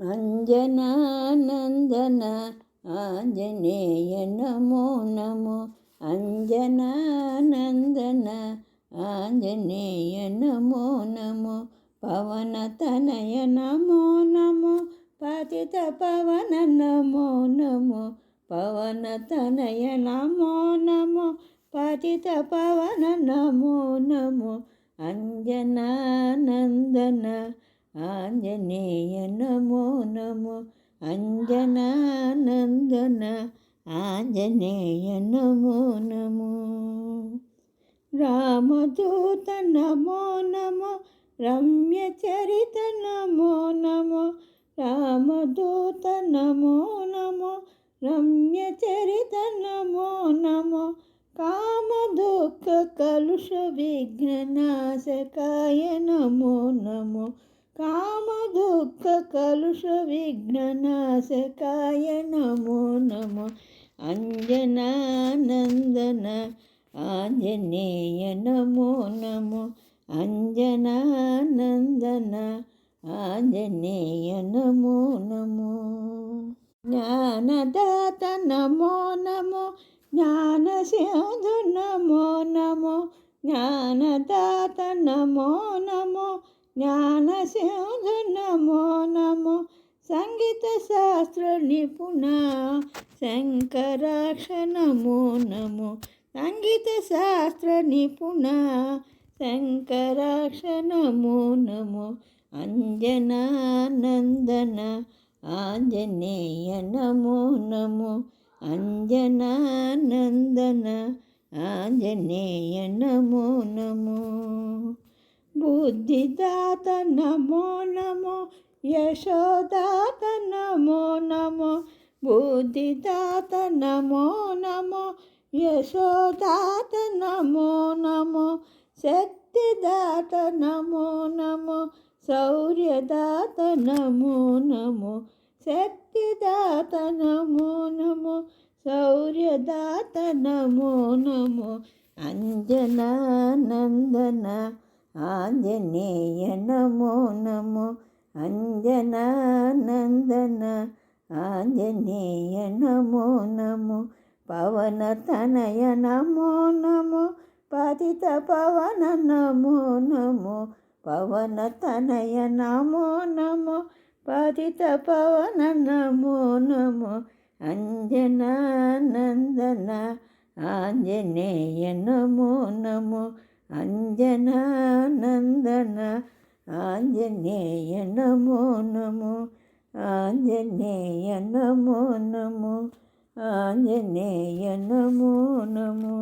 అంజనానందన ఆంజనేయ నమో నమో. అంజనానందన ఆంజనేయ నమో నమో. పవన తనయ నమో నమో. పతిత పవన నమో నమో. పవన తనయ నమో నమో. పతిత పవన నమో నమో. అంజనానందన ఆంజనేయ నమో నమో అంజనానందన ఆంజనేయ నమో. నమో రామదూత నమో నమో రమ్య చరిత నమో నమో రామదూత నమో నమో రమ్య చరిత నమో నమో కామ దుఃఖ కలుష విఘ్ననాశకాయ నమో నమో. కామ దుఃఖ కలుష విఘ్ననాశకాయ నమో నమో. అంజనానందన ఆంజనేయ నమో నమో. అంజనానందన ఆంజనేయ నమో నమో. జ్ఞానదాత నమో నమో జ్ఞానసింధు నమో నమో. జ్ఞానదాత నమో నమో జ్ఞానసింధు నమో నమో సంగీత శాస్త్ర నిపుణ శంకరాక్ష నమో నమో సంగీత శాస్త్ర నిపుణ శంకరాక్ష నమో నమో అంజనానందన ఆంజనేయ నమో నమో అంజనానందన ఆంజనేయ నమో నమో బుద్ధిదాత నమో నమో యశోదాత నమో నమో బుద్ధిదాత నమో నమో యశోదాత నమో నమో శక్తిదాత నమో నమో శౌర్యదాత నమో నమో శక్తిదాత నమో నమో శౌర్యదాత నమో నమో అంజనానందన ఆంజనేయ నమో నమో అంజనానందన ఆంజనేయ నమో నమో పవన తనయ నమో నమో పతిత పవన నమో నమో పవన తనయ నమో నమో పతిత పవన నమో నమో అంజనానందన ఆంజనేయ నమో నమో అంజనానందన ఆంజనేయ నమో నము ఆంజనేయ నమో నము ఆంజనేయ నమో నము